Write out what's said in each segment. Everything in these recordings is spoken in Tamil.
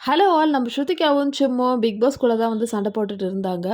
ஹலோ ஆல் நம்ம ஸ்ருதிகாவும் சும்மும் பிக் பாஸ்குள்ளே தான் வந்து சண்டை போட்டுட்டு இருந்தாங்க.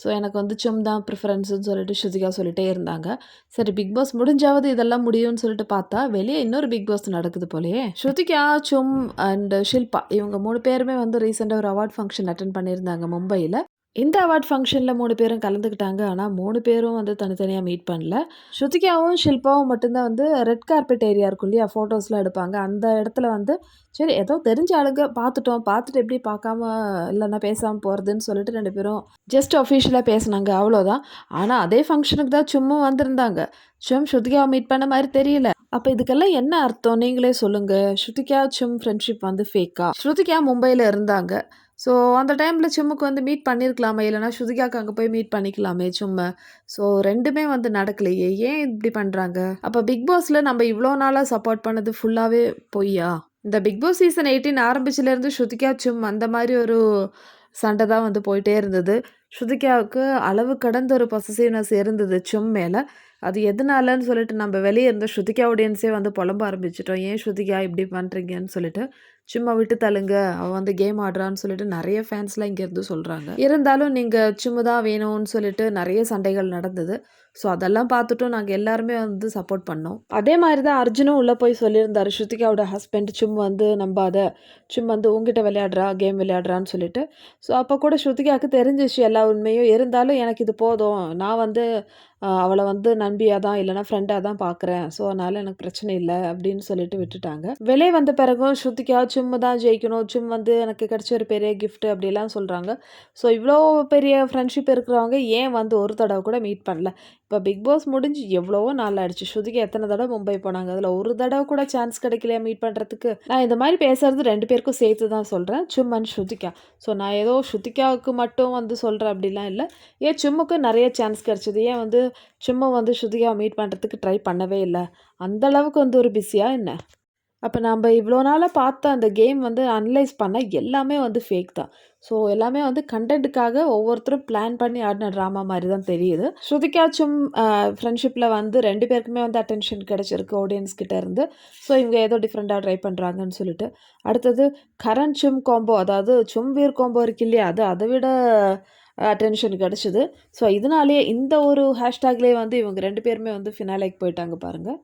ஸோ எனக்கு வந்து சும் தான் ப்ரிஃபரன்ஸ்னு சொல்லிட்டு ஸ்ருதிகா சொல்லிட்டே இருந்தாங்க. சரி பிக் பாஸ் முடிஞ்சாவது இதெல்லாம் முடியும்னு சொல்லிட்டு பார்த்தா வெளியே இன்னொரு பிக் பாஸ் நடக்குது போலயே. ஸ்ருதிகா சும் அண்ட் ஷில்பா இவங்க மூணு பேருமே வந்து ரீசெண்டாக ஒரு அவார்ட் ஃபங்க்ஷன் அட்டன் பண்ணியிருந்தாங்க மும்பையில். இந்த அவார்ட் ஃபங்க்ஷனில் மூணு பேரும் கலந்துக்கிட்டாங்க. ஆனால் மூணு பேரும் வந்து தனித்தனியாக மீட் பண்ணல. ஸ்ருதிகாவும் ஷில்பாவும் மட்டும்தான் வந்து ரெட் கார்பெட் ஏரியா இருக்கும் இல்லையா? ஃபோட்டோஸ்லாம் எடுப்பாங்க. அந்த இடத்துல வந்து சரி ஏதோ தெரிஞ்ச ஆளுங்க பார்த்துட்டோம். பார்த்துட்டு எப்படி பார்க்காம இல்லைன்னா பேசாமல் போகிறதுன்னு சொல்லிட்டு ரெண்டு பேரும் ஜஸ்ட் அஃபிஷியலாக பேசினாங்க. அவ்வளோதான் ஆனால் அதே ஃபங்க்ஷனுக்கு தான் சும்மா வந்திருந்தாங்க. சும் ஸ்ருதிகாவை மீட் பண்ண மாதிரி தெரியல. அப்போ இதுக்கெல்லாம் என்ன அர்த்தம்? நீங்களே சொல்லுங்கள் ஸ்ருதிகா சும் ஃப்ரெண்ட்ஷிப் வந்து ஃபேக்கா ஸ்ருதிகா மும்பையில் இருந்தாங்க. ஸோ அந்த டைமில் சும்முக்கு வந்து மீட் பண்ணியிருக்கலாமே இல்லைனா ஸ்ருதிகாக்கு அங்கே போய் மீட் பண்ணிக்கலாமே சும்மா. ஸோ ரெண்டுமே வந்து நடக்கலையே. ஏன் இப்படி பண்ணுறாங்க அப்போ பிக் பாஸில் நம்ம இவ்வளோ நாளாக சப்போர்ட் பண்ணது ஃபுல்லாகவே பொய்யா? இந்த பிக் பாஸ் சீசன் எயிட்டீன் ஆரம்பிச்சிலேருந்து ஸ்ருதிகா சும் அந்த மாதிரி ஒரு சண்டை தான் வந்து போயிட்டே இருந்தது. ஸ்ருதிகாவுக்கு அளவு கடந்த ஒரு பொசசிவ்னஸ் இருந்தது சும் மேலே. அது எதனாலன்னு சொல்லிட்டு நம்ம வெளியே இருந்த ஸ்ருதிகா ஆடியன்ஸே வந்து புலம்ப ஆரம்பிச்சிட்டோம். ஏன் ஸ்ருதிகா இப்படி பண்ணுறீங்கன்னு சொல்லிட்டு சும்மா விட்டு தள்ளுங்க. அவள் வந்து கேம் ஆடுறான்னு சொல்லிட்டு நிறைய ஃபேன்ஸ்லாம் இங்கேருந்து சொல்கிறாங்க இருந்தாலும் நீங்கள் சும்மா தான் வேணும்னு சொல்லிட்டு நிறைய சண்டைகள் நடந்தது. ஸோ அதெல்லாம் பார்த்துட்டும் நாங்கள் எல்லாருமே வந்து சப்போர்ட் பண்ணோம். அதே மாதிரி தான் அர்ஜுனும் உள்ளே போய் சொல்லியிருந்தார். ஸ்ருதிகாவோட ஹஸ்பண்ட் சும் வந்து நம்பாத. சும் வந்து உங்ககிட்ட விளையாடுறா கேம் விளையாடுறான்னு சொல்லிட்டு. ஸோ அப்போ கூட ஸ்ருதிகாவுக்கு தெரிஞ்சிச்சு எல்லா உண்மையும் இருந்தாலும் எனக்கு இது போதும். நான் வந்து அவளை வந்து நம்பியாக தான் இல்லைனா ஃப்ரெண்டாக தான் பார்க்குறேன் ஸோ அதனால் எனக்கு பிரச்சனை இல்லை அப்படின்னு சொல்லிட்டு விட்டுட்டாங்க. வெளியே வந்த பிறகும் ஸ்ருதிகா சும்மா தான் ஜெயிக்கணும். சும் வந்து எனக்கு கிடச்ச ஒரு பெரிய கிஃப்ட் அப்படிலாம் சொல்கிறாங்க ஸோ இவ்வளோ பெரிய ஃப்ரெண்ட்ஷிப் இருக்கிறவங்க ஏன் வந்து ஒரு தடவை கூட மீட் பண்ணல? இப்போ பிக் பாஸ் முடிஞ்சு எவ்வளவோ நாள் ஆயிடுச்சு. ஸ்ருதிக்கு எத்தனை தடவை மும்பை போனாங்க? அதில் ஒரு தடவை கூட சான்ஸ் கிடைக்கலையா மீட் பண்ணுறதுக்கு நான் இந்த மாதிரி பேசுறது ரெண்டு பேருக்கும் சேர்த்து தான் சொல்கிறேன் சும்மன் அண்ட் ஸ்ருதிகா. ஸோ நான் ஏதோ ஸ்ருதிகாவுக்கு மட்டும் வந்து சொல்கிறேன் அப்படிலாம் இல்லை. ஏன் சும்முக்கு நிறைய சான்ஸ் கிடச்சிது. ஏன் வந்து சும்மா வந்து ஸ்ருதியாக மீட் பண்ணுறதுக்கு ட்ரை பண்ணவே இல்லை. அந்தளவுக்கு வந்து ஒரு பிஸியாக என்ன? அப்போ நம்ம இவ்வளோ நாளாக பார்த்த அந்த கேம் வந்து அனலைஸ் பண்ண எல்லாமே வந்து ஃபேக் தான். ஸோ எல்லாமே வந்து கண்டென்ட்டுக்காக ஒவ்வொருத்தரும் பிளான் பண்ணி ஆடின ட்ராமா மாதிரி தான் தெரியுது. ஸ்ருதிக்காச்சும் ஃப்ரெண்ட்ஷிப்பில் வந்து ரெண்டு பேருக்குமே வந்து அட்டென்ஷன் கிடச்சிருக்கு ஆடியன்ஸ் கிட்ட இருந்து. ஸோ இவங்க ஏதோ டிஃப்ரெண்ட்டாக ட்ரை பண்ணுறாங்கன்னு சொல்லிட்டு. அடுத்தது கரண் சும் காம்போ அதாவது சும் வீர் காம்போ இருக்கு இல்லையா அது அதை விட அட்டென்ஷன் கிடச்சிது. ஸோ இதனாலேயே இந்த ஒரு ஹேஷ்டேக்லேயே வந்து இவங்க ரெண்டு பேருமே வந்து ஃபினாலைக்கு போயிட்டாங்க பாருங்கள்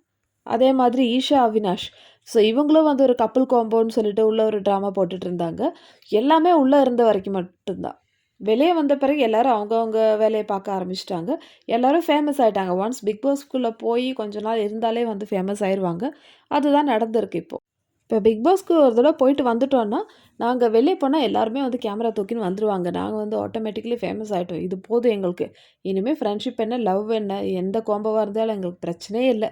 அதே மாதிரி ஈஷா அவினாஷ். ஸோ இவங்களும் வந்து ஒரு கப்புள் காம்போன்னு சொல்லிட்டு உள்ள ஒரு ட்ராமா போட்டுட்டு இருந்தாங்க. எல்லாமே உள்ளே இருந்த வரைக்கும் மட்டும்தான். வெளியே வந்த பிறகு எல்லோரும் அவங்கவுங்க வேலையை பார்க்க ஆரம்பிச்சிட்டாங்க. எல்லோரும் ஃபேமஸ் ஆகிட்டாங்க ஒன்ஸ் பிக் பாஸ்க்குள்ளே போய் கொஞ்ச நாள் இருந்தாலே வந்து ஃபேமஸ் ஆயிடுவாங்க அதுதான் நடந்திருக்கு இப்போது இப்போ பிக் பாஸ்க்கு ஒரு தடவை போயிட்டு வந்துட்டோன்னா நாங்கள் வெளியே போனால் எல்லாருமே வந்து கேமரா தூக்கின்னு வந்துடுவாங்க நாங்கள் வந்து ஆட்டோமேட்டிக்லி ஃபேமஸ் ஆகிட்டோம் இது போதும் எங்களுக்கு. இனிமேல் ஃப்ரெண்ட்ஷிப் என்ன லவ் என்ன எந்த கோம்பவாக இருந்தாலும் எங்களுக்கு பிரச்சனையே இல்லை.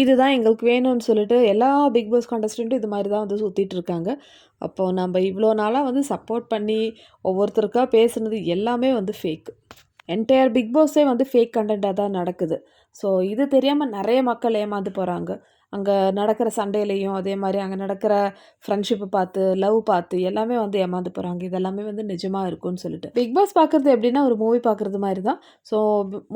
இதுதான் எங்களுக்கு வேணும்னு சொல்லிட்டு எல்லா பிக் பாஸ் கான்டெஸ்டண்ட்டும் இது மாதிரி தான் வந்து சுற்றிட்டு இருக்காங்க. அப்போது நம்ம இவ்வளோ நாளாக வந்து சப்போர்ட் பண்ணி ஒவ்வொருத்தருக்காக பேசுனது எல்லாமே வந்து ஃபேக் என்டையர் பிக் பாஸே வந்து ஃபேக் கண்டென்ட்டாக தான் நடக்குது. ஸோ இது தெரியாமல் நிறைய மக்கள் ஏமாந்து போகிறாங்க அங்கே நடக்கிற சண்டையிலையும் அதே மாதிரி அங்கே நடக்கிற ஃப்ரெண்ட்ஷிப்பை பார்த்து லவ் பார்த்து எல்லாமே வந்து ஏமாந்து போகிறாங்க இதெல்லாமே வந்து நிஜமாக இருக்கும்னு சொல்லிட்டு. பிக் பாஸ் பார்க்குறது எப்படின்னா ஒரு மூவி பார்க்குறது மாதிரி தான் ஸோ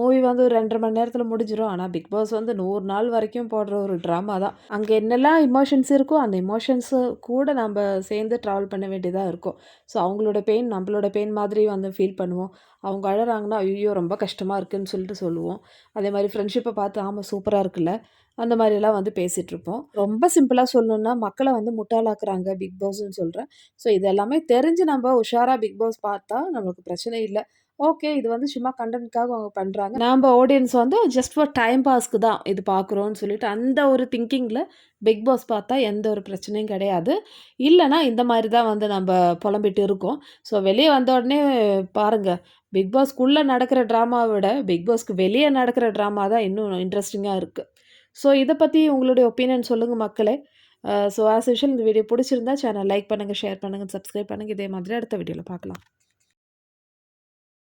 மூவி வந்து ஒரு ரெண்டரை மணி நேரத்தில் முடிஞ்சிடும் ஆனால் பிக் பாஸ் வந்து நூறு நாள் வரைக்கும் போடுற ஒரு ட்ராமா தான். அங்கே என்னெல்லாம் இமோஷன்ஸ் இருக்கோ அந்த இமோஷன்ஸு கூட நம்ம சேர்ந்து ட்ராவல் பண்ண வேண்டியதாக இருக்கும். ஸோ அவங்களோட பெயின் நம்மளோட பெயின் மாதிரி வந்து ஃபீல் பண்ணுவோம். அவங்க அழகிறாங்கன்னா ஐயோ ரொம்ப கஷ்டமாக இருக்குதுன்னு சொல்லிட்டு சொல்லுவோம். அதே மாதிரி ஃப்ரெண்ட்ஷிப்பை பார்த்து ஆமாம் சூப்பராக இருக்குல்ல. அந்த மாதிரிலாம் வந்து பேசிகிட்ருப்போம் ரொம்ப சிம்பிளாக சொல்லணுன்னா மக்களை வந்து முட்டாளாக்குறாங்க பிக் பாஸ்ன்னு சொல்கிறேன் ஸோ இது எல்லாமே தெரிஞ்சு நம்ம உஷாராக பிக் பாஸ் பார்த்தா நம்மளுக்கு பிரச்சனை இல்லை. ஓகே இது வந்து சும்மா கண்டென்ட்காக அவங்க பண்ணுறாங்க நம்ம ஆடியன்ஸ் வந்து ஜஸ்ட் ஃபார் டைம் பாஸ்க்கு தான் இது பார்க்குறோன்னு சொல்லிட்டு அந்த ஒரு திங்கிங்கில் பிக் பாஸ் பார்த்தா எந்த ஒரு பிரச்சனையும் கிடையாது. இல்லைனா இந்த மாதிரி தான் வந்து நம்ம புலம்பிட்டு இருக்கோம். ஸோ வெளியே வந்த உடனே பாருங்கள் பிக் பாஸ்க்குள்ளே நடக்கிற ட்ராமாவை விட பிக் பாஸ்க்கு வெளியே நடக்கிற ட்ராமா தான் இன்னும் இன்ட்ரெஸ்டிங்காக இருக்குது ஸோ இதை பற்றி உங்களுடைய ஒப்பீனியன் சொல்லுங்கள் மக்களே. ஸோ ஆஸ் யூஷுவல் இந்த வீடியோ பிடிச்சிருந்தா சேனல் லைக் பண்ணுங்கள் ஷேர் பண்ணுங்கள் சப்ஸ்கிரைப் பண்ணுங்கள் இதே மாதிரி அடுத்த வீடியோவில் பார்க்கலாம்